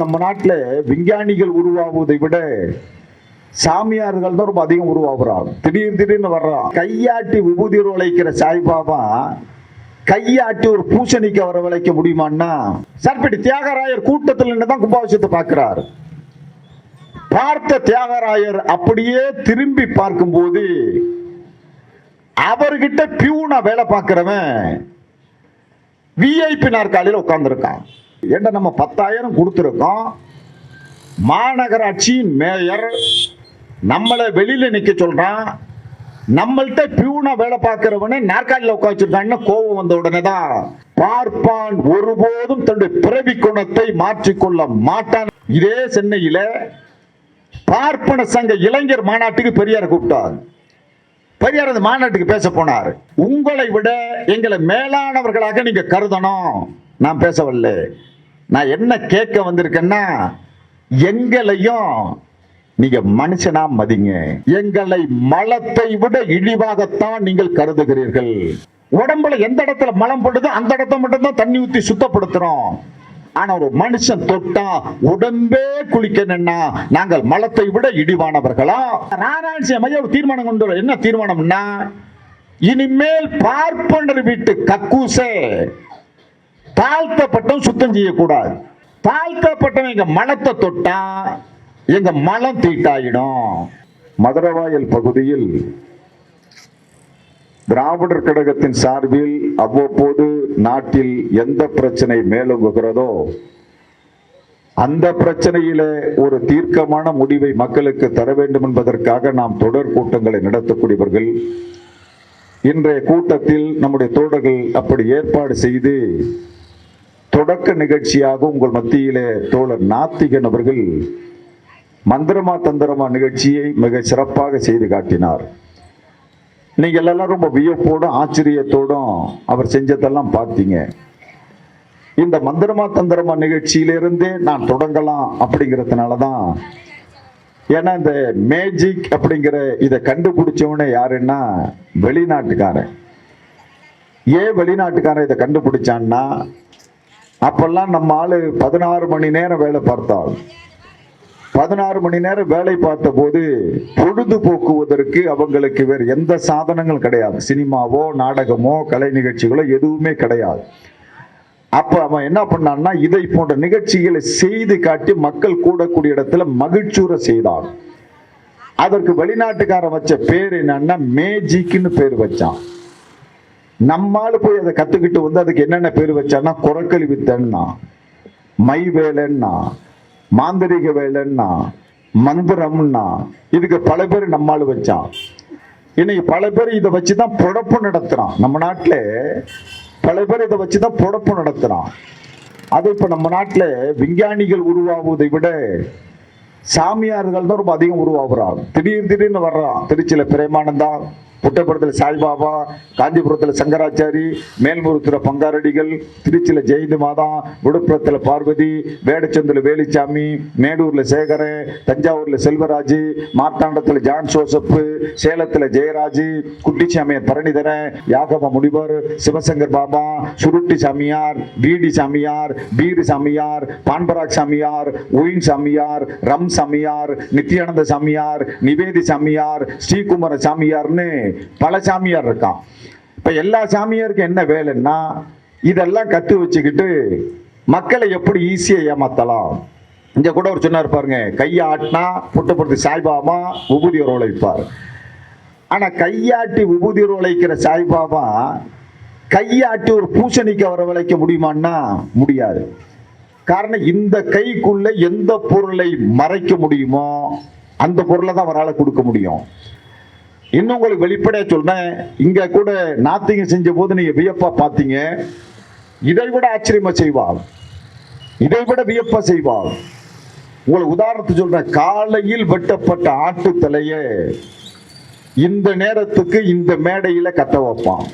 நம்ம நாட்டுல விஞ்ஞானிகள் உருவாவதை விட சாமியார்கள் தான் ரொம்ப அதிகம் உருவாகுறாங்க. திடீர் திடீர்னு வர்றான் கையாட்டி விபூதி உழைக்கிற சாய்பாபா கையாட்டி ஒரு பூசணிக்க வர விளைக்க முடியுமான்னா சர்பட்டி தியாகராயர் கூட்டத்தில் தான் கும்பாபிஷத்தை பார்க்கிறார். பார்த்த தியாகராயர் அப்படியே திரும்பி பார்க்கும்போது அவர்கிட்ட பியூனா வேலை பார்க்கிறவன் விஐபி நாற்காலியில் உட்கார்ந்துருக்கான். ஏன்டா நம்ம பத்தாயிரம் கொடுத்துருக்கோம். மாநகராட்சியின் மேயர் நம்மளை வெளியில நிக்க சொல்றான். நம்மள்கிட்ட பியூனா வேலை பார்க்கிறவனே நாற்காலியில் உட்காந்துருக்கான்னு கோபம் வந்த உடனே தான் பார்ப்பான் ஒருபோதும் தன்னுடைய பிறவி குணத்தை மாற்றிக்கொள்ள மாட்டான். இதே சென்னையில பார்ப்பன சங்க இளைஞர் மாநாட்டுக்கு பெரியார் கூப்பிட்டார். பெரியார் அந்த மாநாட்டுக்கு பேச போனார். உங்களை விட எங்களை மேலானவர்களாக நீங்க கருதணும். நான் பேச வரல. நான் என்ன கேட்க வந்திருக்கேன்னா எங்களையும் நீங்க மனுஷனா மதிங்க. எங்களை மலத்தை விட இழிவாகத்தான் நீங்கள் கருதுகிறீர்கள். உடம்புல எந்த இடத்துல மலம் படுதோ அந்த இடத்த மட்டும்தான் தண்ணி ஊத்தி சுத்தப்படுத்துறோம். ஆனா ஒரு மனுஷன் தொட்டா உடம்பே குளிக்கணும்னா நாங்கள் மலத்தை விட இடிவானவர்களா நாராயணசியம் ஐயா ஒரு தீர்மானம் கொண்டு வர- என்ன தீர்மானம்னா இனிமேல் பார்ப்பனர் வீட்டு கக்கூசே தாழ்த்தப்பட்டவன் சுத்தம் செய்யக்கூடாது. தாழ்த்தப்பட்டவன் எங்க மலத்தை தொட்டா எங்க மலம் தீட்டாயிடும். மதுரவாயல் பகுதியில் திராவிடர் கழகத்தின் சார்பில் அவ்வப்போது நாட்டில் எந்த பிரச்சனை மேலோங்குகிறதோ அந்த பிரச்சனையில ஒரு தீர்க்கமான முடிவை மக்களுக்கு தர வேண்டும் என்பதற்காக நாம் தொடர் கூட்டங்களை நடத்தக்கூடியவர்கள். இன்றைய கூட்டத்தில் நம்முடைய தோழர்கள் அப்படி ஏற்பாடு செய்து தொடக்க நிகழ்ச்சியாக உங்கள் மத்தியிலே தோழர் நாத்திகன் அவர்கள் மந்திரமா தந்திரமா நிகழ்ச்சியை மிக சிறப்பாக செய்து காட்டினார். நீங்கள் எல்லாம் ரொம்ப வியப்போடும் ஆச்சரியத்தோடும் அவர் செஞ்சதெல்லாம் பார்த்தீங்க. இந்த மந்திரமா தந்திரமா நிகழ்ச்சியிலிருந்தே நான் தொடங்கலாம் அப்படிங்கிறதுனால தான் ஏன்னா இந்த மேஜிக் அப்படிங்கிற இதை கண்டுபிடிச்சவனே யாருன்னா வெளிநாட்டுக்காரன். ஏன் வெளிநாட்டுக்காரன் இதை கண்டுபிடிச்சான்னா அப்பெல்லாம் நம்ம ஆளு பதினாறு மணி நேரம் வேலை பார்த்தாள். பதினாறு மணி நேரம் வேலை பார்த்த போது பொழுதுபோக்குவதற்கு அவங்களுக்கு வேறு எந்த சாதனங்கள் கிடையாது. சினிமாவோ நாடகமோ கலை நிகழ்ச்சிகளோ எதுவுமே கிடையாது. அப்ப அவன் என்ன பண்ணான்னா இதை போன்ற நிகழ்ச்சிகளை செய்து காட்டி மக்கள் கூடக்கூடிய இடத்துல மகிழ்ச்சியுற செய்தான் அதற்கு வெளிநாட்டுக்காரன் வச்ச பேர் என்னன்னா மேஜிக்குன்னு பேர் வச்சான். நம்மால் போய் அதை கத்துக்கிட்டு வந்து அதுக்கு என்னென்ன பேர் வச்சான்னா குரக்கழி வித்தன்னா மை வேலைன்னா மாந்திரிக வேலைன்னா மந்திரம்னா இதுக்கு பல பேர் நம்மால் வச்சான் இன்னைக்கு பல பேர் இதை வச்சு தான் புழப்பு நடத்துகிறான் நம்ம நாட்டில் பல பேர் இதை வச்சு தான் புழப்பு நடத்துகிறான் அது இப்போ நம்ம நாட்டில் விஞ்ஞானிகள் உருவாகுவதை விட சாமியார்கள் தான் ரொம்ப அதிகம் உருவாகுறான் திடீர் திடீர்னு வர்றான். திருச்சியில் பிரேமானந்தான் புட்டபுரத்தில் சாய்பாபா காஞ்சிபுரத்தில் சங்கராச்சாரி மேல்முருத்துல பங்காரடிகள் திருச்சியில் ஜெயந்தி மாதா விழுப்புரத்தில் பார்வதி வேடச்சந்தில் வேலுச்சாமி மேடூரில் சேகரன் தஞ்சாவூரில் செல்வராஜ் மார்த்தாண்டத்தில் ஜான் ஜோசப் சேலத்தில் ஜெயராஜ் குட்டிச்சாமியார் பரணிதர யாகவ முனிவர் சிவசங்கர் பாபா சுருட்டி சாமியார் வீடி சாமியார் பீரு சாமியார் பான்பராக் சாமியார் ஒயின் சாமியார் ரம் சாமியார் நித்யானந்த சாமியார் நிவேதி சாமியார் ஸ்ரீகுமார சாமியார்னு பல சாமியார் இருக்கான் இப்போ எல்லா சாமியாருக்கும் என்ன வேலைன்னா இதெல்லாம் கற்று வச்சுக்கிட்டு மக்களை எப்படி ஈஸியாக ஏமாத்தலாம். இங்கே கூட ஒரு சொன்னார் பாருங்க கையை ஆட்டினா புட்டப்படுத்தி சாய்பாபா உபூதி உழைப்பார். ஆனா கையாட்டி விபூதி உழைக்கிற சாய்பாபா கையாட்டி ஒரு பூசணிக்க வர விளைக்க முடியுமான்னா முடியாது. காரணம் இந்த கைக்குள்ள எந்த பொருளை மறைக்க முடியுமோ அந்த பொருளை தான் அவரால் கொடுக்க முடியும். இன்னும் உங்களுக்கு வெளிப்படையா சொல்றேன். இங்க கூட நாத்திங்க செஞ்ச போது நீங்க வியப்பா பார்த்தீங்க இதை விட ஆச்சரியமா செய்வாள் இதை விட வியப்பா செய்வாள் உங்களுக்கு உதாரணத்துக்கு சொல்றேன். காலையில் வெட்டப்பட்ட ஆட்டு தலையை இந்த நேரத்துக்கு இந்த மேடையில கத்த வைப்பான்.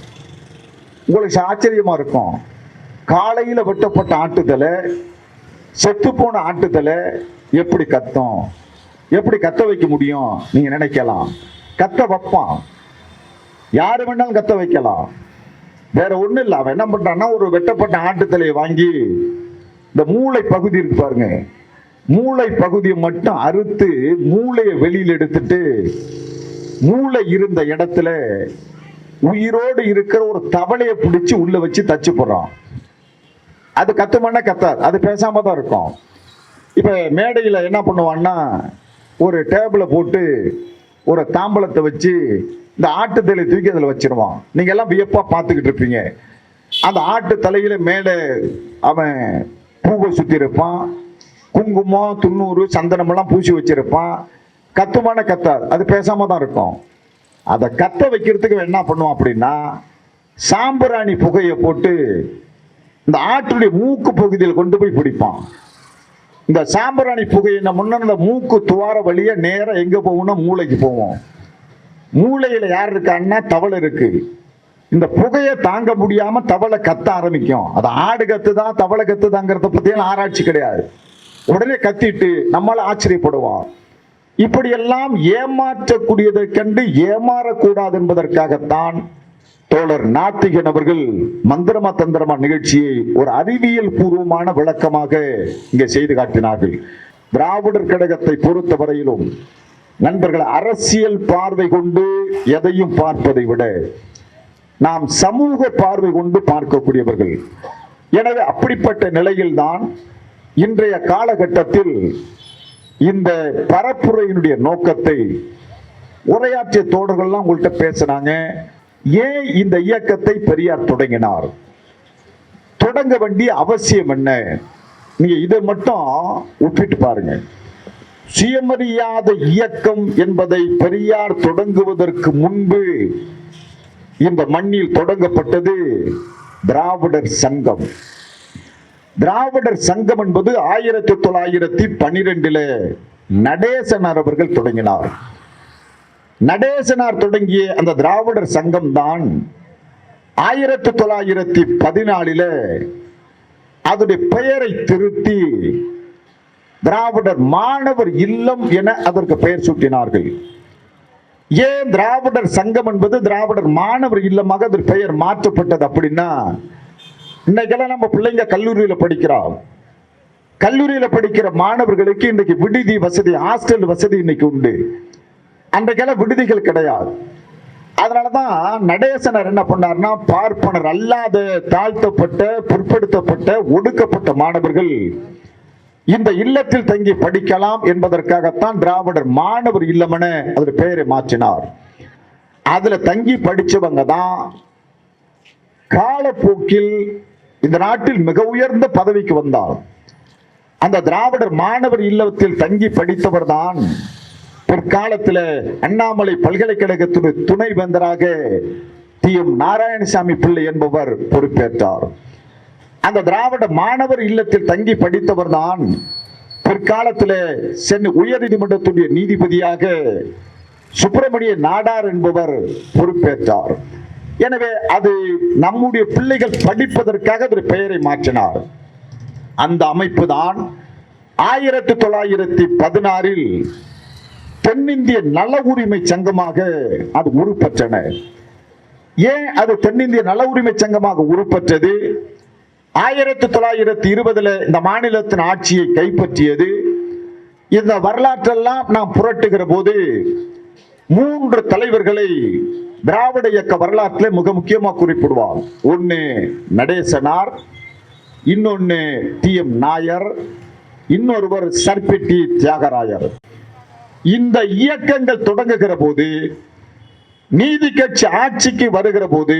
உங்களுக்கு ஆச்சரியமா இருக்கும். காலையில வெட்டப்பட்ட ஆட்டுதலை செத்து போன ஆட்டுதலை எப்படி கத்தும்? எப்படி கத்த வைக்க முடியும்? நீங்க நினைக்கலாம். கத்த வைப்பான் யாரு வேணாலும் கத்த வைக்கலாம். வேற ஒண்ணும் இல்லை. அவன் என்ன பண்றான்னா ஒரு வெட்டப்பட்ட ஆட்டு தலையை வாங்கி இந்த மூளை பகுதி இருக்கு பாருங்க. மூளை பகுதியை மட்டும் அறுத்து மூளையை வெளியில் எடுத்துட்டு மூளை இருந்த இடத்துல உயிரோடு இருக்கிற ஒரு தவளையை பிடிச்சி உள்ள வச்சு தச்சு போடுறான். அது கத்துமானா கத்தாது. அது பேசாம தான் இருக்கும். இப்ப மேடையில என்ன பண்ணுவான்னா ஒரு டேபிளை போட்டு ஒரு தாம்பலத்தை வச்சு இந்த ஆட்டு தலையை தூக்கி அதில் வச்சிருவான். நீங்க எல்லாம் வியப்பா பார்த்துக்கிட்டு இருப்பீங்க. அந்த ஆட்டு தலையில மேலே அவன் பூவை சுத்தி இருப்பான். குங்குமம் துண்ணூறு சந்தனமெல்லாம் பூசி வச்சிருப்பான். கத்துமான கத்தாது. அது பேசாம தான் இருக்கும். அதை கத்த வைக்கிறதுக்கு என்ன பண்ணுவான் அப்படின்னா சாம்பிராணி புகையை போட்டு இந்த ஆட்டுடைய மூக்கு பகுதியில் கொண்டு போய் பிடிப்பான். இந்த சாம்பிராணி புகையின முன்ன இந்த மூக்கு துவார வழிய நேரம் எங்க போகும்னா மூளைக்கு போவோம். மூளையில யார் இருக்கான்னா தவளை இருக்கு. இந்த புகையை தாங்க முடியாம தவளை கத்த ஆரம்பிக்கும். அது ஆடு கத்துதான் தவளை கத்துதாங்கிறத பத்தியெல்லாம் ஆராய்ச்சி கிடையாது. உடனே கத்திட்டு நம்மளால ஆச்சரியப்படுவோம் இப்படியெல்லாம் ஏமாற்றக்கூடியதை கண்டு ஏமாறக்கூடாது என்பதற்காகத்தான் தோழர் நாத்திகன் அவர்கள் மந்திரமா தந்திரமா நிகழ்ச்சியை ஒரு அறிவியல் பூர்வமான விளக்கமாக இங்கே செய்து காட்டினார்கள். திராவிடர் கழகத்தை பொறுத்தவரையிலும் நண்பர்கள் அரசியல் பார்வை கொண்டு எதையும் பார்ப்பதை விட நாம் சமூக பார்வை கொண்டு பார்க்கக்கூடியவர்கள். எனவே அப்படிப்பட்ட நிலையில்தான் இன்றைய காலகட்டத்தில் இந்த பரப்புரையினுடைய நோக்கத்தை உரையாற்றிய தோழர்கள்லாம் உங்கள்கிட்ட பேசினாங்க. ஏன் இந்த இயக்கத்தை பெரியார் தொடங்கினார்? தொடங்க வேண்டிய அவசியம் என்ன? நீங்க இதை மட்டும் ஒப்பிட்டு பாருங்க. சுயமரியாத இயக்கம் என்பதை பெரியார் தொடங்குவதற்கு முன்பு இந்த மண்ணில் தொடங்கப்பட்டது திராவிடர் சங்கம். திராவிடர் சங்கம் என்பது ஆயிரத்தி தொள்ளாயிரத்தி பனிரெண்டுல நடேசனார் அவர்கள் தொடங்கினார். நடேசனார் தொடங்கிய அந்த திராவிடர் சங்கம் தான் ஆயிரத்தி தொள்ளாயிரத்தி பதினாலில் அதனுடைய பெயரை திருத்தி திராவிடர் மாணவர் இல்லம் என அதற்கு பெயர் சூட்டினார்கள். ஏன் திராவிடர் சங்கம் என்பது திராவிடர் மாணவர் இல்லமாக அதற்கு பெயர் மாற்றப்பட்டது அப்படின்னா இன்னைக்கெல்லாம் நம்ம பிள்ளைங்க கல்லூரியில் படிக்கிறோம். கல்லூரியில் படிக்கிற மாணவர்களுக்கு இன்னைக்கு விடுதி வசதி ஹாஸ்டல் வசதி இன்னைக்கு உண்டு. அன்றைக்கெல்லாம் விடுதிகள் கிடையாது. அதனாலதான் நடேசனர் என்ன பண்ணார்னா பார்ப்பனர் அல்லாத தாழ்த்தப்பட்ட பிற்படுத்தப்பட்ட ஒடுக்கப்பட்ட மாணவர்கள் இந்த இல்லத்தில் தங்கி படிக்கலாம் என்பதற்காகத்தான் திராவிடர் மாணவர் இல்லமென அதோட பெயரை மாற்றினார். அதுல தங்கி படிச்சவங்க தான் காலப்போக்கில் இந்த நாட்டில் மிக உயர்ந்த பதவிக்கு வந்தார். அந்த திராவிடர் மாணவர் இல்லத்தில் தங்கி படித்தவர் தான் பிற்காலத்தில் அண்ணாமலை பல்கலைக்கழகத்துடைய துணை வேந்தராக டி. எம். நாராயணசாமி பிள்ளை என்பவர் பொறுப்பேற்றார். அந்த திராவிட மாணவர் இல்லத்தில் தங்கி படித்தவர் தான் பிற்காலத்தில் சென்னை உயர்நீதிமன்றத்துடைய நீதிபதியாக சுப்பிரமணிய நாடார் என்பவர் பொறுப்பேற்றார். எனவே அது நம்முடைய பிள்ளைகள் படிப்பதற்காக ஒரு பெயரை மாற்றினார். அந்த அமைப்பு தான் ஆயிரத்தி தொள்ளாயிரத்தி பதினாறில் தென்னிந்திய நல உரிமை சங்கமாக அது உருப்பற்றன. ஏன் அது தென்னிந்திய நல உரிமை சங்கமாக உருப்பற்றது? ஆயிரத்தி தொள்ளாயிரத்தி இருபதுல இந்த மாநிலத்தின் ஆட்சியை கைப்பற்றியது. இந்த வரலாற்றெல்லாம் நாம் புரட்டுகிற போது மூன்று தலைவர்களை திராவிட இயக்க வரலாற்றில் மிக முக்கியமாக குறிப்பிடுவார். ஒன்று நடேசனார் இன்னொன்று டி எம் நாயர் இன்னொருவர் சர்பிட்டி தியாகராயர். இந்த இயக்கங்கள் தொடங்குகிற போது நீதி கட்சி ஆட்சிக்கு வருகிற போது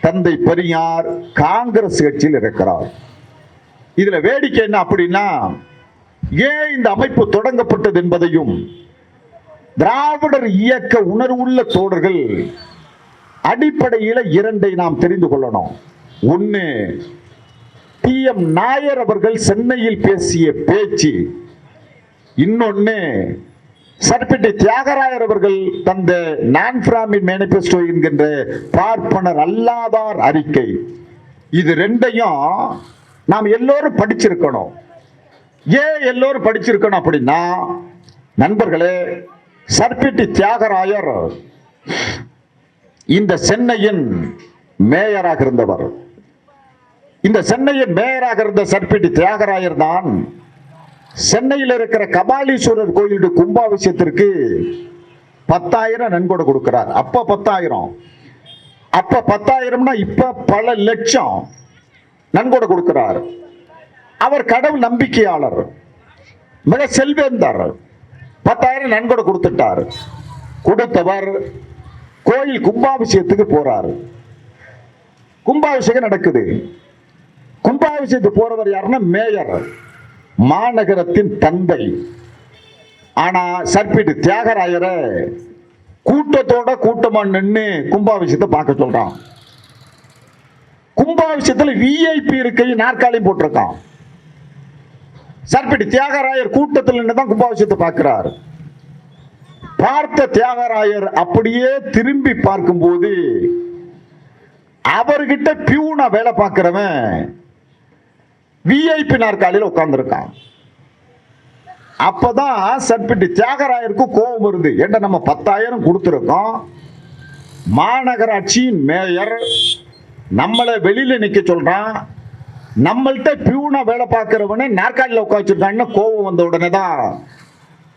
தந்தை பெரியார் காங்கிரஸ் கட்சியில் இருக்கிறார். இதுல வேடிக்கை என்ன அப்படின்னா ஏன் இந்த அமைப்பு தொடங்கப்பட்டது என்பதையும் திராவிடர் இயக்க உணர்வுள்ள தோழர்கள் அடிப்படையில் இரண்டை நாம் தெரிந்து கொள்ளணும். ஒன்னு டி எம் நாயர் அவர்கள் சென்னையில் பேசிய பேச்சு. இன்னொன்னு சர்பிட்டி தியாகராயர் அவர்கள் தந்த நான் பிராமின் மேனிபெஸ்டோ என்கின்ற பார்ப்பனர் அல்லாதார் அறிக்கை. இது ரெண்டையும் நாம் எல்லோரும் படிச்சிருக்கணும். ஏன் எல்லோரும் படிச்சிருக்கணும் அப்படின்னா நண்பர்களே சர்பிட்டி தியாகராயர் இந்த சென்னையின் மேயராக இருந்தவர். இந்த சென்னையின் மேயராக இருந்த சர்பிட்டி தியாகராயர் தான் சென்னையில் இருக்கிற கபாலீஸ்வரர் கோயிலுடைய கும்பாபிஷேகத்திற்கு பத்தாயிரம் நன்கொடை கொடுக்கிறார். அப்ப பத்தாயிரம். அப்ப பத்தாயிரம்னா இப்ப பல லட்சம் நன்கொடை கொடுக்கிறார். அவர் கடவுள் நம்பிக்கையாளர். மிக செல்வேந்தர். பத்தாயிரம் நன்கொடை கொடுத்துட்டார். கொடுத்தவர் கோயில் கும்பாபிஷேகத்துக்கு போறார். கும்பாபிஷேகம் நடக்குது. கும்பாபிஷேகத்துக்கு போறவர் யாருன்னா மேயர். மாநகரத்தின் தந்தை. ஆனா சர்பிட்டு தியாகராயரை கூட்டத்தோட கூட்டமா நின்று கும்பாபிஷத்தை பார்க்க சொல்றான். கும்பாபிஷத்துல விஐபி இருக்கை நாற்காலியும் போட்டிருக்கான். சர்பிட்டு தியாகராயர் கூட்டத்தில் நின்று தான் கும்பாபிஷேகத்தை பார்க்கிறார். பார்த்த தியாகராயர் அப்படியே திரும்பி பார்க்கும்போது அவர்கிட்ட பியூனா வேலை பார்க்கிறவன் விஐபி நாற்காலியில் உட்காந்துருக்கான் அப்பதான் சட்பிட்டி தியாகராயருக்கு கோபம் வருது. ஏன்டா நம்ம பத்தாயிரம் கொடுத்துருக்கோம்? மாநகராட்சியின் மேயர் நம்மளை வெளியில நிக்க சொல்றான். நம்மள்கிட்ட பியூனா வேலை பார்க்குறவனே நாற்காலியில் உட்காந்துருக்கான்னு கோபம் வந்த உடனே தான்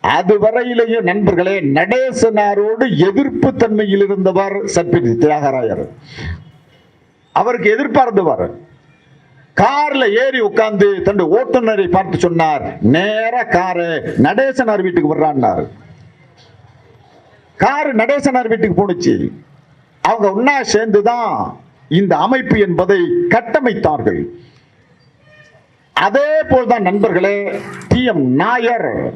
அது வரையிலேயும் நண்பர்களே நடேசனாரோடு எதிர்ப்பு தன்மையில் இருந்தவர் சட்பிட்டி தியாகராயர். அவருக்கு எதிர்பார்ந்தவர் கார்ல ஏறி உட்கார்ந்து தன் ஓட்டுநரை பார்த்து சொன்னார் நேர காரு நடேசனார் வீட்டுக்கு வர்றான்னார். கார் நடேசனார் வீட்டுக்கு போனுச்சு அவங்க ஒன்னா சேர்ந்துதான் இந்த அமைப்பு என்பதை கட்டமைத்தார்கள். அதே போல்தான் நண்பர்களே டி. எம். நாயர்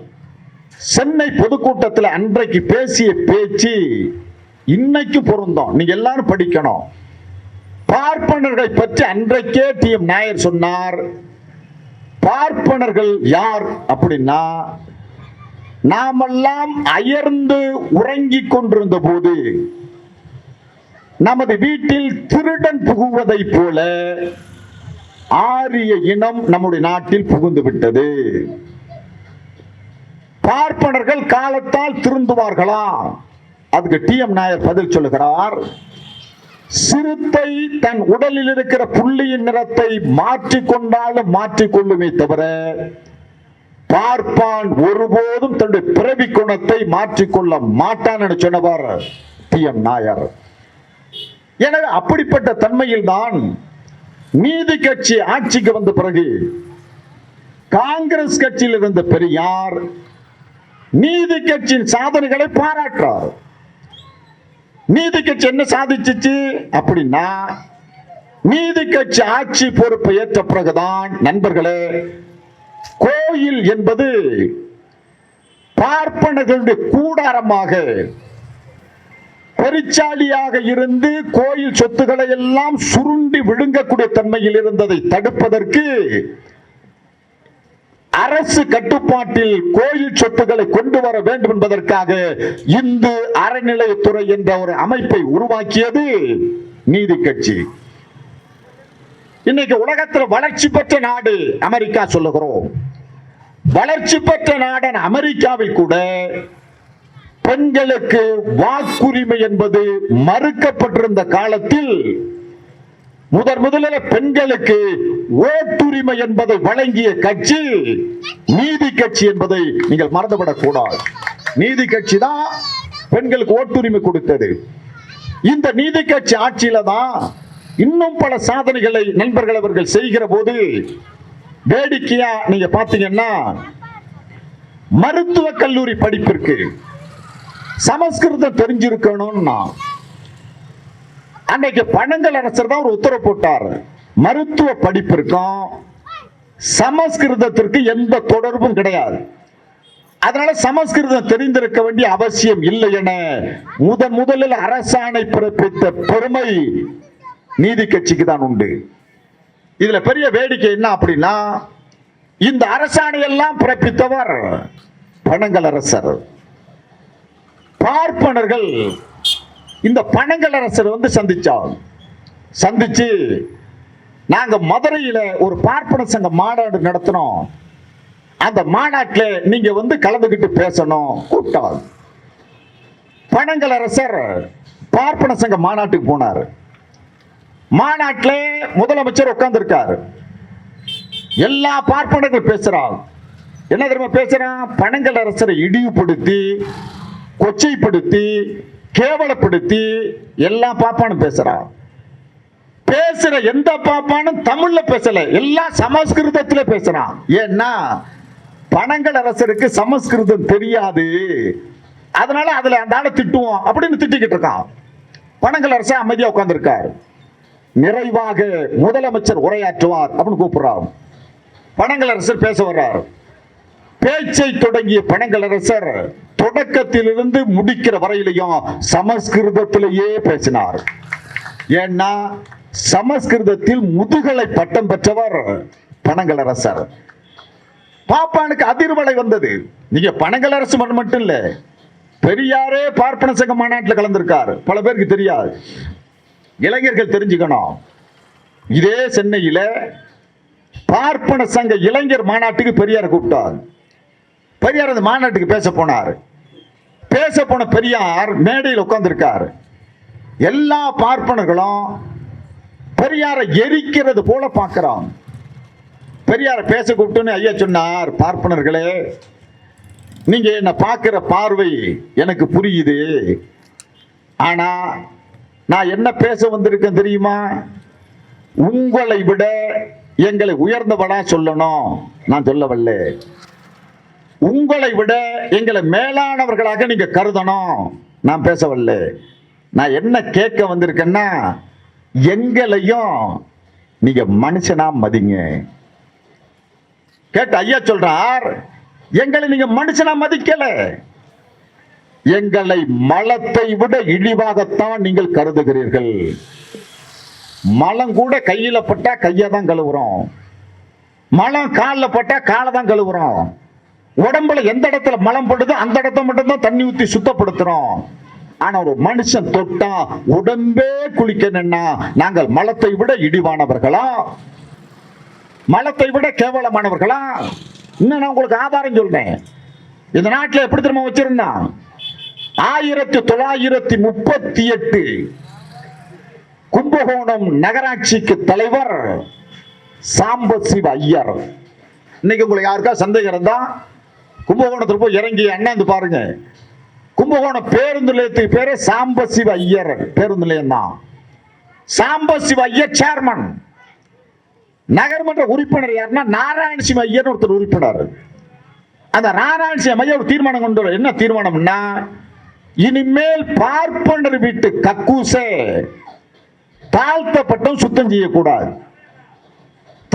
சென்னை பொதுக்கூட்டத்தில் அன்றைக்கு பேசிய பேச்சு இன்னைக்கு பொருந்தோம். நீங்க எல்லாரும் படிக்கணும். பார்ப்பனர்களை பற்றி அன்றைக்கே டி எம் நாயர் சொன்னார். பார்ப்பனர்கள் யார் அப்படின்னா நாமெல்லாம் அயர்ந்து உறங்கிக் கொண்டிருந்த போது நமது வீட்டில் திருடன் புகுவதைப் போல ஆரிய இனம் நம்முடைய நாட்டில் புகுந்து விட்டது. பார்ப்பனர்கள் காலத்தால் திருந்துவார்களா? அதுக்கு டி எம் நாயர் பதில் சொல்லுகிறார். சிறுத்தை தன் உடலில் இருக்கிற புள்ளியின் நிறத்தை மாற்றிக்கொண்டாலும் மாற்றிக்கொள்ளுமே தவிர பார்ப்பான் ஒருபோதும் தன்னுடைய பிறவி குணத்தை மாற்றிக்கொள்ள மாட்டான் என்று சொன்னவர் டி எம். நாயர். எனவே அப்படிப்பட்ட தன்மையில் தான் நீதி கட்சி ஆட்சிக்கு வந்த பிறகு காங்கிரஸ் கட்சியில் இருந்த பெரியார் நீதி கட்சியின் சாதனைகளை பாராட்டுறார். நீதி கட்சி என்ன சாதிச்சுச்சு? அப்படின்னா நீதி கட்சி ஆட்சி பொறுப்பு ஏற்ற பிறகுதான் நண்பர்களே கோயில் என்பது பார்ப்பனர்களுடைய கூடாரமாக பெருச்சாலியாக இருந்து கோயில் சொத்துக்களை எல்லாம் சுருண்டி விழுங்கக்கூடிய தன்மையில் இருந்ததை தடுப்பதற்கு அரசு கட்டுப்பாட்டில் கோயில் சொத்துக்களை கொண்டு வர வேண்டும் என்பதற்காக இந்து அறநிலையத்துறை என்ற ஒரு அமைப்பை உருவாக்கியது நீதி கட்சி. இன்னைக்கு உலகத்தில் வளர்ச்சி பெற்ற நாடு அமெரிக்கா சொல்லுகிறோம். வளர்ச்சி பெற்ற நாடன் அமெரிக்காவில் கூட பெண்களுக்கு வாக்குரிமை என்பது மறுக்கப்பட்டிருந்த காலத்தில் முதன் முதலில் பெண்களுக்கு ஓட்டுரிமை என்பதை வழங்கிய கட்சி நீதி கட்சி என்பதை நீங்கள் மறந்துவிடக் கூடாது நீதி கட்சி தான் பெண்களுக்கு ஓட்டுரிமை கொடுத்தது. இந்த நீதி கட்சி ஆட்சியில தான் இன்னும் பல சாதனைகளை நண்பர்கள் அவர்கள் செய்கிற போது வேடிக்கையா நீங்க பாத்தீங்கன்னா மருத்துவ கல்லூரி படிப்பிற்கு சமஸ்கிருதம் தெரிஞ்சிருக்கணும்னா அன்னைக்கு பணங்கள் அரசர் தான் ஒரு உத்தரவு போட்டார். மருத்துவ படிப்பிற்கும் சமஸ்கிருதத்திற்கு எந்த தொடர்பும் கிடையாது. அதனால சமஸ்கிருதம் தெரிந்திருக்க வேண்டிய அவசியம் இல்லை என முதன் முதலில் அரசாணை பிறப்பித்த பெருமை நீதி கட்சிக்கு தான் உண்டு. இதுல பெரிய வேடிக்கை என்ன அப்படின்னா இந்த அரசாணை எல்லாம் பிறப்பித்தவர் பனங்கல் அரசர். பார்ப்பனர்கள் இந்த பனங்கலரசர் வந்து சந்திச்சார். சந்திச்சு நாங்க மதுரையில ஒரு பார்ப்பன சங்க மாநாடு நடத்தினோம். அந்த மாநாட்டில் நீங்க வந்து கலந்துக்கிட்டு பேசணும் கூப்பிட்டார். பனங்கலரசர் பார்ப்பன சங்க மாநாட்டுக்கு போனார். மாநாட்டில் முதலமைச்சர் உட்கார்ந்திருக்காரு. எல்லா பார்ப்பனர்கள் பேசுறாங்க. என்ன தெரியுமா பேசுறான்? பனங்கலரசரை இழிவுபடுத்தி கொச்சைப்படுத்தி கேவலப்படுத்தி எல்லா பாப்பானும் பேசுறான். பேசுற எந்த பாப்பானும் தமிழ்ல பேசல எல்லாம் சமஸ்கிருதத்துல பேசுறான். ஏன்னா பனங்கல் அரசருக்கு சமஸ்கிருதம் தெரியாது. அதனால அதுல அந்த ஆளை திட்டுவோம் அப்படின்னு திட்டிக்கிட்டு இருக்கான். பனங்கல் அரசர் அமைதியா உட்கார்ந்துருக்காரு. நிறைவாக முதலமைச்சர் உரையாற்றுவார் அப்படின்னு கூப்பிடுறாரு. பனங்கல் அரசர் பேச வர்றார். பேச்சை தொடங்கிய பனங்கலரசர் தொடக்கத்திலிருந்து முடிக்கிற வரையிலையும் சமஸ்கிருதத்திலேயே பேசினார். ஏன்னா சமஸ்கிருதத்தில் முதுகலை பட்டம் பெற்றவர் பனங்கலரசர் பாப்பானுக்கு அதிர்வலை வந்தது. நீங்க பனங்கலரசு மட்டும் இல்ல பெரியாரே பார்ப்பன சங்க மாநாட்டில் கலந்திருக்கார். பல பேருக்கு தெரியாது. இளைஞர்கள் தெரிஞ்சுக்கணும். இதே சென்னையில பார்ப்பன சங்க இளைஞர் மாநாட்டுக்கு பெரியார் கூப்பிட்டார். பெரியார் அந்த மாநாட்டுக்கு பேச போனார். பேச போன பெரியார் மேடையில் உட்காந்துருக்கார் எல்லா பார்ப்பனர்களும் பெரியாரை எரிக்கிறது போல பார்க்குறோம் பெரியாரை பேச கூப்பிட்டுன்னு ஐயா சொன்னார் பார்ப்பனர்களே நீங்க என்னை பார்க்குற பார்வை எனக்கு புரியுது. ஆனா நான் என்ன பேச வந்திருக்கேன் தெரியுமா? உங்களை விட எங்களை உயர்ந்தவனா சொல்லணும். நான் சொல்லவில்லை. உங்களை விட எங்களை மேலானவர்களாக நீங்க கருதணும். நான் பேசவல்ல. நான் என்ன கேட்க வந்திருக்கேன்னா எங்களையும் நீங்க மனுஷனா மதிங்க. கேட்ட ஐயா சொல்றார் எங்களை நீங்க மனுஷனா மதிக்கல. எங்களை மலத்தை விட இழிவாகத்தான் நீங்கள் கருதுகிறீர்கள். மலம் கூட கையில பட்டா கையை தான் கழுவுறோம். மலம் காலில் பட்டா காலை தான் கழுவுறோம். உடம்புல எந்த இடத்துல மலம் படுதோ அந்த இடத்த மட்டும்தான் தண்ணி ஊத்தி சுத்தப்படுத்துறோம். ஆனா ஒரு மனுஷன் தொட்டா உடம்பே குளிக்கணும்னா நாங்கள் மலத்தை விட இடிவானவர்களா மலத்தை விட கேவலமானவர்களா? இன்னும் நான் உங்களுக்கு ஆதாரம் சொல்றேன். இந்த நாட்டில் எப்படி திரும்ப வச்சிருந்தான் ஆயிரத்தி தொள்ளாயிரத்தி முப்பத்தி எட்டு கும்பகோணம் நகராட்சிக்கு தலைவர் சாம்பசிவ ஐயர். இன்னைக்கு உங்களுக்கு யாருக்கா சந்தேகம் இருந்தா? கும்பகோணத்தில் போய் இறங்கி அண்ணாந்து பாருங்க. கும்பகோணம் பேருந்து நிலையத்துக்கு பேரு சாம்பசிவ ஐயர் பேருந்து நிலையம் தான். சாம்பசிவ ஐயர் சேர்மன் நகர்மன்ற உறுப்பினர் யாருன்னா நாராயணசிவ ஐயர் ஒருத்தர் உறுப்பினர். அந்த நாராயணசிவ ஐயர் ஒரு தீர்மானம் கொண்டு வர என்ன தீர்மானம்னா இனிமேல் பார்ப்பனர் வீட்டு கக்கூசே தாழ்த்தப்பட்டம் சுத்தம் செய்யக்கூடாது.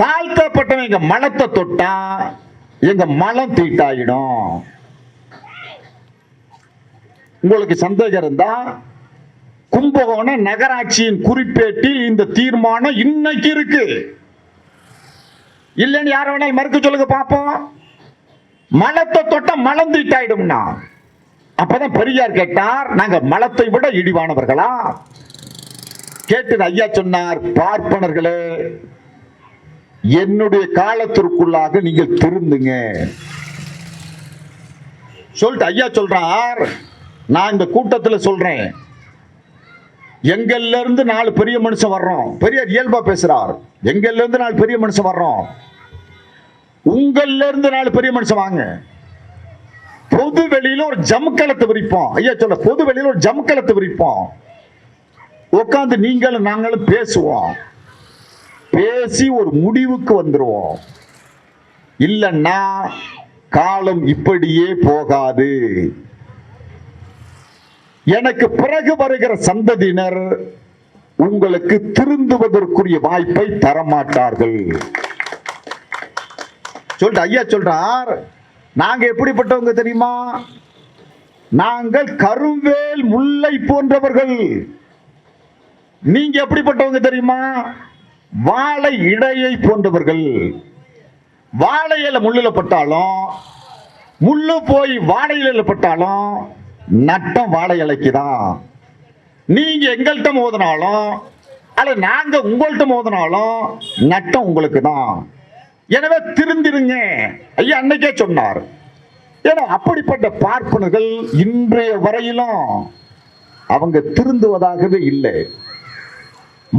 தாழ்த்தப்பட்டவன் மனத்தை தொட்டா எங்க மலம் தீட்டாயிடும். உங்களுக்கு சந்தேகம் இருந்தா கும்பகோணம் நகராட்சியின் குறிப்பேட்டில் இந்த தீர்மானம் இன்னைக்கு இருக்கு. இல்லைன்னு யார வேணா மறுக்க சொல்லுங்க பாப்போம் மலத்தை தொட்ட மலம் தீட்டாயிடும்னா. அப்பதான் பெரியார் கேட்டார் நாங்க மலத்தை விட இடிவானவர்களா? கேட்டு ஐயா சொன்னார் பார்ப்பனர்களே என்னுடைய காலத்திற்குள்ளாக நீங்கள் திருந்துங்க. சொல்லிட்டு ஐயா சொல்றார். நான் இந்த கூட்டத்தில் சொல்றேன். எங்கல்ல இருந்து நாலு பெரிய மனுஷன் வர்றோம். பெரியார் இயல்பா பேசுறார். எங்கல்ல இருந்து நாலு பெரிய மனுஷன் வர்றோம். உங்கள்ல இருந்து நாலு பெரிய மனுஷன் வாங்க. பொது வெளியில ஒரு ஜமுக்கலத்தை விரிப்போம். ஐயா சொல்ல பொது வெளியில ஒரு ஜமுக்கலத்தை விரிப்போம். உட்காந்து நீங்களும் நாங்களும் பேசுவோம். பேசி ஒரு முடிவுக்கு வந்துருவோம். இல்லைன்னா காலம் இப்படியே போகாது. எனக்கு பிறகு வருகிற சந்ததியினர் உங்களுக்கு திருந்துவதற்குரிய வாய்ப்பை தரமாட்டார்கள். சொல்லிட்டு ஐயா சொல்றார் நாங்க எப்படிப்பட்டவங்க தெரியுமா? நாங்கள் கருவேல் முல்லை போன்றவர்கள். நீங்க எப்படிப்பட்டவங்க தெரியுமா? வாழை இடையை போன்றவர்கள். வாழை முள்ளில பட்டாலும் முள்ளு போய் வாழை பட்டாலும் நட்டம் வாழை இலைக்கு தான். நீங்க எங்கள்கிட்ட மோதினாலும் அல்ல நாங்க உங்கள்கிட்ட மோதினாலும் நட்டம் உங்களுக்கு தான். எனவே திருந்திருங்க. ஐயா அன்னைக்கே சொன்னார். ஏன்னா அப்படிப்பட்ட பார்ப்பனர்கள் இன்றைய வரையிலும் அவங்க திருந்துவதாகவே இல்லை.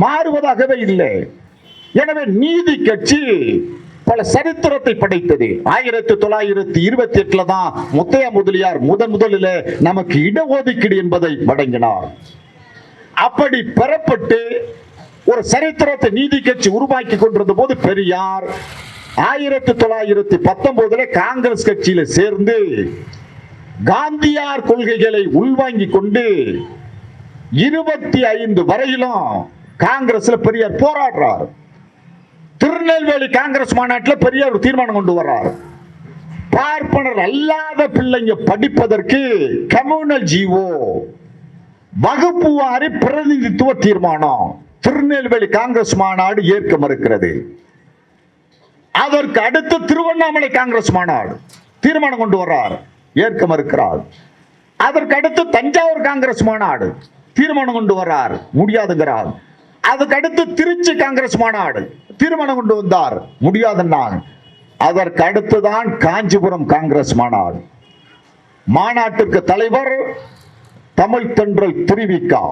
மாறுவதாகவே இல்லை. எனவே நீதி கட்சி பல சரித்திரத்தை படைத்தது. ஆயிரத்தி தொள்ளாயிரத்தி இருபத்தி எட்டுல தான் முத்தையா முதலியார் முதன் முதலில் நமக்கு இடஒதுக்கீடு என்பதை வழங்கினார். அப்படி பெறப்பட்டு ஒரு சரித்திரத்தை நீதி கட்சி உருவாக்கி கொண்டிருந்த போது பெரியார் ஆயிரத்தி தொள்ளாயிரத்தி பத்தொன்பதுல காங்கிரஸ் கட்சியில சேர்ந்து காந்தியார் கொள்கைகளை உள்வாங்கி கொண்டு இருபத்தி ஐந்து வரையிலும் காங்கிரஸ்ல பெரியார் போராடுறார். திருநெல்வேலி காங்கிரஸ் மாநாட்டில் பெரிய ஒரு தீர்மானம் கொண்டு வர்றார். பார்ப்பனர் அல்லாத பிள்ளைங்க படிப்பதற்கு கம்யூனல் ஜீவோ வகுப்பு வாரி பிரதிநிதித்துவ தீர்மானம் திருநெல்வேலி காங்கிரஸ் மாநாடு ஏற்க மறுக்கிறது. அதற்கு அடுத்து திருவண்ணாமலை காங்கிரஸ் மாநாடு தீர்மானம் கொண்டு வர்றார் ஏற்க மறுக்கிறார். அதற்கு அடுத்து தஞ்சாவூர் காங்கிரஸ் மாநாடு தீர்மானம் கொண்டு வர்றார் முடியாதுங்கிறார். அதுக்கடுத்து திருச்சி காங்கிரஸ் மாநாடு தீர்மானம் கொண்டு வந்தார். முடியாதுன்னாங்க அதற்கு அடுத்துதான் காஞ்சிபுரம் காங்கிரஸ் மாநாடு. மாநாட்டிற்கு தலைவர் தமிழ் தென்றல் திருவிக்கா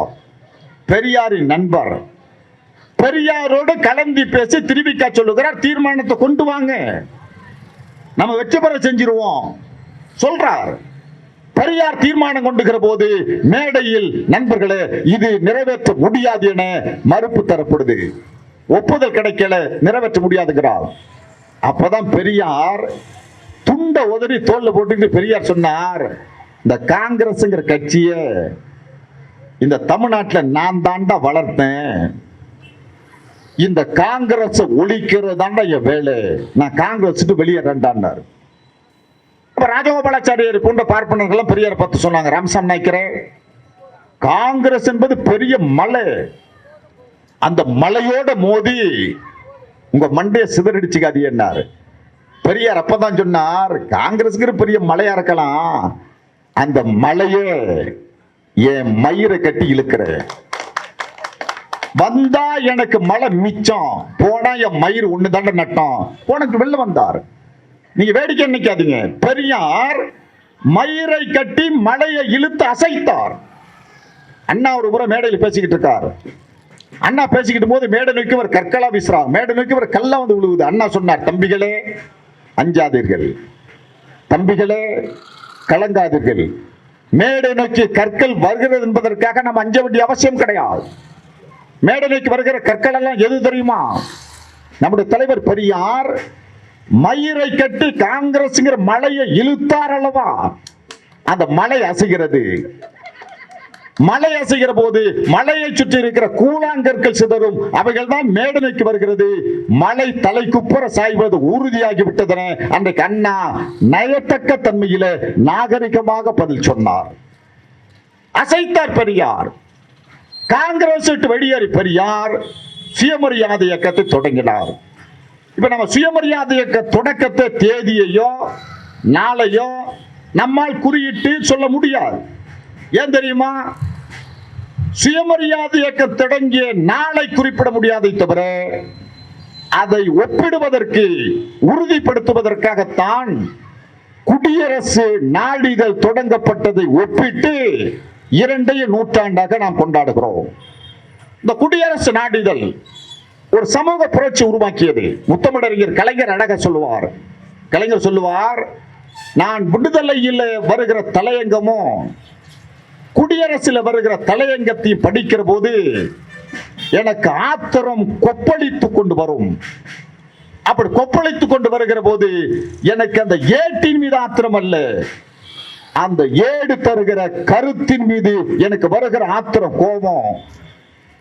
பெரியாரின் நண்பர். பெரியாரோடு கலந்து பேசி திருவிக்கா சொல்லுகிறார் தீர்மானத்தை கொண்டு வாங்க. நம்ம வெற்றி பெற செஞ்சிருவோம். சொல்றார். பெரியார் தீர்மானம் கொண்டுகிற போது மேடையில் நண்பர்களே இது நிறைவேற்ற முடியாது என மறுப்பு தரப்படுது. ஒப்புதல் கிடைக்கல நிறைவேற்ற முடியாதுங்கிறார். அப்பதான் பெரியார் துண்ட உதறி தோல்ல போட்டுக்கிட்டு பெரியார் சொன்னார் இந்த காங்கிரஸ்ங்கிற கட்சிய இந்த தமிழ்நாட்டில் நான் தாண்டா வளர்த்தேன். இந்த காங்கிரஸ் ஒழிக்கிறது தாண்டா என் வேலை. நான் காங்கிரஸ் வெளியேறேன்டான்னாரு. அப்ப ராஜகோபாலாச்சாரியர் போன்ற பார்ப்பனர்கள் பெரியார் பார்த்து சொன்னாங்க. ராமசாமி நாய்க்கரே காங்கிரஸ் என்பது பெரிய மலை. அந்த மலையோட மோதி உங்க மண்டைய சிதறடிச்சுக்காதீன்னாரு பெரியார் அப்பதான் சொன்னார் காங்கிரஸுக்கு பெரிய மலையா இருக்கலாம். அந்த மலையே என் மயிரை கட்டி இழுக்கிற. வந்தா எனக்கு மழை மிச்சம். போனா என் மயிர் ஒண்ணுதாண்ட நட்டம். உனக்கு வெளில வந்தார். நீங்க வேடிக்கை நினைக்காதீங்க பெரியார் மயிரை கட்டி மலையை இழுத்து அசைத்தார். அண்ணா ஒரு முறை மேடையில் பேசிக்கிட்டு இருக்கார். அண்ணா பேசிக்கிட்டு போது மேடை நோக்கி ஒரு கற்களா வீசுறாங்க மேடை நோக்கி ஒரு கல்லா வந்து விழுகுது அண்ணா சொன்னார் தம்பிகளே அஞ்சாதீர்கள். தம்பிகளே கலங்காதீர்கள். மேடை நோக்கி கற்கள் வருகிறது என்பதற்காக நம்ம அஞ்ச வேண்டிய அவசியம் கிடையாது. மேடை நோக்கி வருகிற கற்கள் எல்லாம் எது தெரியுமா? நம்முடைய தலைவர் பெரியார் மயிரை கட்டி காங்கிரஸ்ங்கிற மலையை இழுத்தார் அல்லவா? அந்த மலை அசைகிறது. மலை அசைகிற போது மலையை சுற்றி இருக்கிற கூழாங்கற்கள் சிதறும். அவைகள் தான் மேடமைக்கு வருகிறது. மலை தலை குப்புற சாய்வது உறுதியாகி விட்டதென அன்றைக்கு அண்ணா நயத்தக்க தன்மையில நாகரிகமாக பதில் சொன்னார். அசைத்தார் பெரியார். காங்கிரஸ் வெளியேறி பெரியார் சுயமரியாதை இயக்கத்தை தொடங்கினார். இப்ப நம்ம சுயமரியாதை இயக்க தொடக்கத்தை தேதியையோ நாளையோ நம்மால் குறியிட்டு சொல்ல முடியாது. ஏன் தெரியுமா? சுயமரியாதை இயக்கம் தொடங்கிய நாளை குறிப்பிட முடியாதை தவிர அதை ஒப்பிடுவதற்கு உறுதிப்படுத்துவதற்காகத்தான் குடியரசு நாளிதழ் தொடங்கப்பட்டதை ஒப்பிட்டு இரண்டையும் நூற்றாண்டாக நாம் கொண்டாடுகிறோம். இந்த குடியரசு நாடிதழ் ஒரு சமூக புரட்சி உருவாக்கியது. முத்தமிழறிஞர் கலைஞர் அழக சொல்லுவார். கலைஞர் சொல்லுவார் நான் விடுதலையில் வருகிற தலையங்கமும் குடியரசில் வருகிற தலையங்கத்தையும் படிக்கிற போது எனக்கு ஆத்திரம் கொப்பளித்து கொண்டு வரும். அப்படி கொப்பளித்து கொண்டு வருகிற போது எனக்கு அந்த ஏட்டின் மீது ஆத்திரம் அல்ல. அந்த ஏடு தருகிற கருத்தின் மீது எனக்கு வருகிற ஆத்திரம் கோபம்.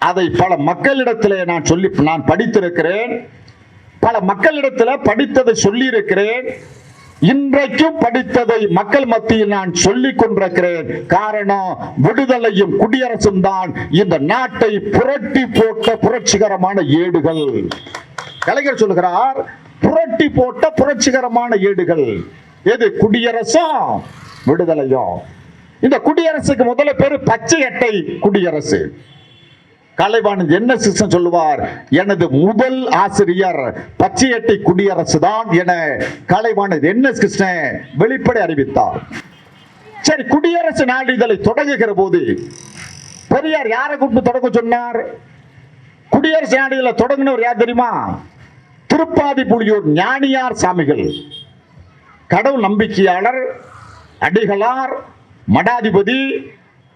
அதை பல மக்களிடத்திலே நான் சொல்லி நான் படித்திருக்கிறேன். பல மக்களிடத்தில் படித்ததை சொல்லியிருக்கிறேன். இன்றைக்கும் படித்ததை மக்கள் மத்தியில் நான் சொல்லிக் கொண்டிருக்கிறேன். காரணம் விடுதலையும் குடியரசும் தான் இந்த நாட்டை புரட்டி போட்ட புரட்சிகரமான ஏடுகள். கலைஞர் சொல்லுகிறார் புரட்டி போட்ட புரட்சிகரமான ஏடுகள். எது குடியரசும் விடுதலையும் இந்த குடியரசுக்கு முதல்ல பேரு பச்சை அட்டை குடியரசு. கலைவாணன் என்ன சிஸ்டம் சொல்லுவார்? எனது முதல் ஆசிரியர் பச்சையட்டை குடியரசு தான் என கலைவாணன் என்ன கிருஷ்ணன் வெளிப்படை அறிவித்தார். சரி குடியரசு நாளிதழை தொடங்குகிற போது பெரியார் யாரை கூப்பிட்டு தொடங்க சொன்னார்? குடியரசு நாடுகளை தொடங்கினவர் யார் தெரியுமா? திருப்பாதி புலியூர் ஞானியார் சாமிகள். கடவுள் நம்பிக்கையாளர் அடிகளார் மடாதிபதி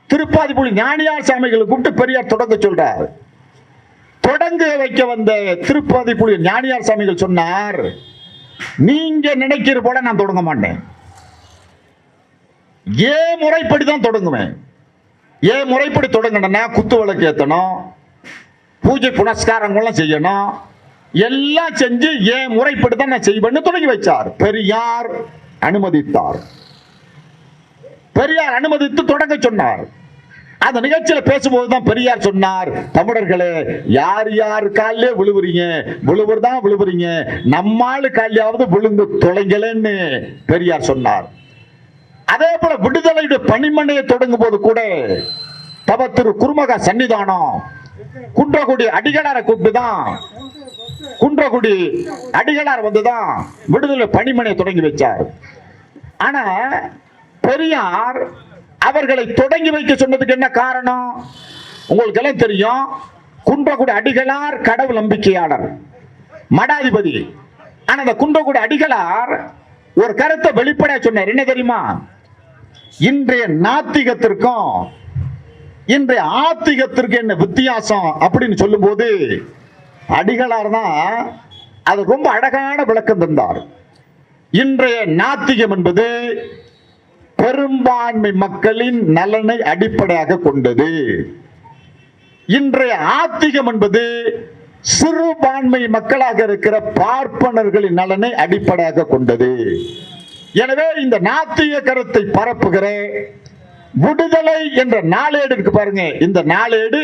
திருப்பாதிபுலி ஞானியார் சாமிகளை கூப்பிட்டு பெரியார் தொடங்க சொல்றார். தொடங்க வைக்க வந்த திருப்பாதிப்புலி ஞானியார் சாமிகள் சொன்னார் நீங்க நினைக்கிற போல நான் தொடங்க மாட்டேன். ஏ முறைப்படி தான் தொடங்குவேன். ஏ முறைப்படி தொடங்கினா குத்து விளக்கு ஏத்தணும் பூஜை புனஸ்காரங்கள்லாம் செய்யணும் எல்லாம் செஞ்சு ஏன் முறைப்படி தான் நான் செய்வேன்னு தொடங்கி வச்சார். பெரியார் அனுமதித்தார். பெரியார் அனுமதித்து தொடங்க சொன்னார். அந்த நிகழ்ச்சியில பேசும்போது தான் பெரியார் சொன்னார் தமிழர்களே யார் யார் காலிலே விழுவுறீங்க? விழுவுறதா விழுவுறீங்க. நம்மாளு காலியாவது விழுந்து தொலைங்களேன்னு பெரியார் சொன்னார். அதே போல விடுதலையுடைய பணிமனையை தொடங்கும் போது கூட தவ திரு குருமக சன்னிதானம் குன்றகுடி அடிகளாரை கூப்பிட்டு தான் அடிகளார் வந்துதான் விடுதலை பணிமனையை தொடங்கி வச்சார். ஆனா பெரியார் அவர்களை தொடங்கி வைக்க சொன்னதுக்கு என்ன காரணம்? உங்களுக்கு எல்லாம் தெரியும் குன்றக்குடி அடிகளார் கடவுள் நம்பிக்கையாளர் மடாதிபதி. ஆனா அந்த குன்றக்குடி அடிகளார் ஒரு கருத்தை வெளிப்படையா சொன்னார். என்ன தெரியுமா? இன்றைய நாத்திகத்திற்கும் இன்றைய ஆத்திகத்திற்கு என்ன வித்தியாசம் அப்படின்னு சொல்லும்போது அடிகளார் தான் அது ரொம்ப அழகான விளக்கம் தந்தார். இன்றைய நாத்திகம் என்பது பெரும்பான்மை மக்களின் நலனை அடிப்படையாக கொண்டது. இன்றைய ஆத்திகம் என்பது சிறுபான்மை மக்களாக இருக்கிற பார்ப்பனர்களின் நலனை அடிப்படையாக கொண்டது. எனவே இந்த நாத்திய கருத்தை பரப்புகிற விடுதலை என்ற நாளேடு இருக்கு பாருங்க. இந்த நாளேடு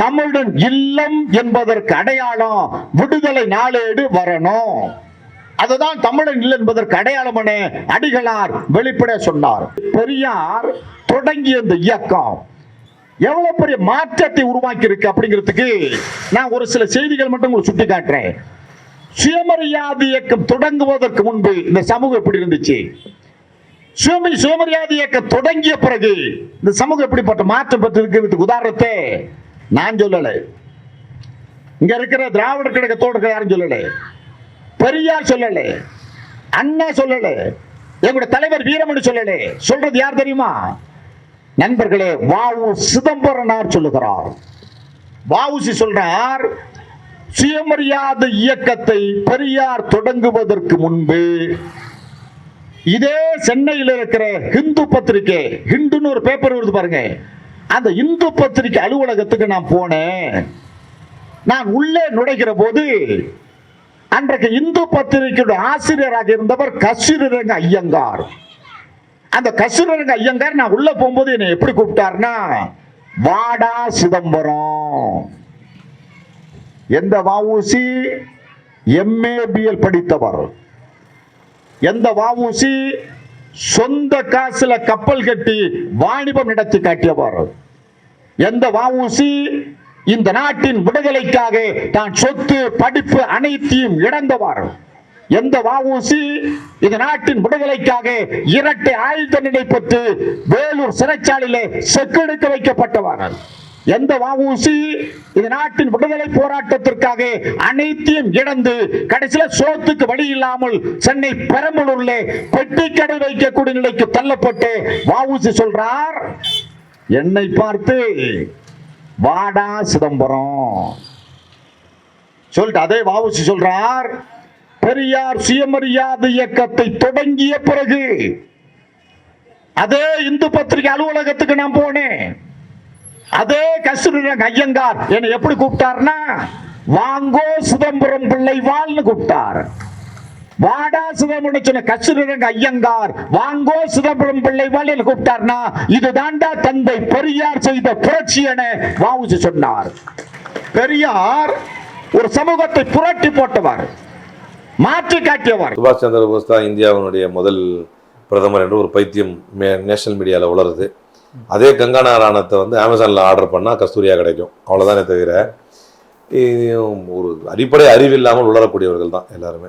தமிழன் இல்லம் என்பதற்கு அடையாளம் விடுதலை நாளேடு வரணும். அதுதான் தமிழன் இல்லை என்பதற்கு அடையாளமான அடிகளார் வெளிப்பட சொன்னார். பெரியார் தொடங்கிய இந்த இயக்கம் எவ்வளவு பெரிய மாற்றத்தை உருவாக்கி இருக்கு அப்படிங்கிறதுக்கு நான் ஒரு சில செய்திகள் மட்டும் உங்களுக்கு சுட்டி காட்டுறேன். சுயமரியாதை இயக்கம் தொடங்குவதற்கு முன்பு இந்த சமூகம் எப்படி இருந்துச்சு? சுயமரி சுயமரியாதை இயக்கம் தொடங்கிய பிறகு இந்த சமூகம் எப்படிப்பட்ட மாற்றம் பெற்றிருக்கிறதுக்கு உதாரணத்தை நான் சொல்லலை. இங்க இருக்கிற திராவிடர் கழகத்தோடு இருக்கிற யாரும் சொல்லலை. பெரியார் சொல்லல அண்ணா சொல்லல எங்களுடைய தலைவர் வீரமணி சொல்லல. சொல்றது யார் தெரியுமா? நண்பர்களே வாவு சிதம்பரனார் சொல்லுகிறார். வாவுசி சொல்றார் சுயமரியாதை இயக்கத்தை பெரியார் தொடங்குவதற்கு முன்பு இதே சென்னையில் இருக்கிற ஹிந்து பத்திரிகை ஹிந்துன்னு ஒரு பேப்பர் வருது பாருங்க. அந்த இந்து பத்திரிகை அலுவலகத்துக்கு நான் போனேன். நான் உள்ளே நுழைகிற போது அன்றைக்கு இந்து பத்திரிகையுடைய ஆசிரியராக இருந்தவர் கசிரங்க ஐயங்கார். அந்த கசிரங்க ஐயங்கார் நான் உள்ள போகும்போது என்னை எப்படி கூப்பிட்டாருன்னா வாடா சிதம்பரம். எந்த வஉசி எம்ஏபிஎல் படித்தவர். எந்த வஉசி சொந்த காசுல கப்பல் கட்டி வாணிபம் நடத்தி காட்டியவர். எந்த வஉசி இந்த நாட்டின் விடுதலைக்காக தான் சொத்து படிப்பு அனைத்தையும் இழந்தவர். எந்த வாவூசி இந்த நாட்டின் விடுதலைக்காக இரட்டை ஆயுத நிலை பெற்று வேலூர் சிறைச்சாலையிலே செக்கெடுக்க வைக்கப்பட்டவர். எந்த வாவூசி இந்த நாட்டின் விடுதலை போராட்டத்திற்காக அனைத்தையும் இழந்து கடைசியில சோத்துக்கு வழி இல்லாமல் சென்னை பெரம்பலூர்ல பெட்டிக்கடை வைக்கக்கூடிய நிலைக்கு தள்ளப்பட்டு வாவூசி சொல்றார் என்னை பார்த்து வாடா சிதம்பரம். சொல்லிட்டு அதே வாவுசி சொல்றார் பெரியார் சுயமரியாதை இயக்கத்தை தொடங்கிய பிறகு அதே இந்து பத்திரிகை அலுவலகத்துக்கு நான் போனேன். அதே கஸ்தூரிரங்க ஐயங்கார் என்னை எப்படி கூப்பிட்டார்னா வாங்கோ சிதம்பரம் பிள்ளை வாழ்னு கூப்பிட்டார். வாடா சிதம்பரம் சொன்ன கஸ்தூரிரங்க ஐயங்கார். வாங்கோ சிதம்பரம் பிள்ளை வழியில் கூப்பிட்டார்னா இது தாண்டா தந்தை பெரியார் செய்த புரட்சி என வாவுசி சொன்னார். பெரியார் ஒரு சமூகத்தை புரட்டி போட்டவர் மாற்றி காட்டியவர். சுபாஷ் சந்திர போஸ் தான் இந்தியாவினுடைய முதல் பிரதமர் என்று ஒரு பைத்தியம் மே- நேஷனல் மீடியாவில் உளருது. அதே கங்கா நாராயணத்தை வந்து அமேசானில் ஆர்டர் பண்ணால் கஸ்தூரியாக கிடைக்கும். அவ்வளோதானே தவிர ஒரு அடிப்படை அறிவு இல்லாமல் உளரக்கூடியவர்கள் தான் எல்லாருமே.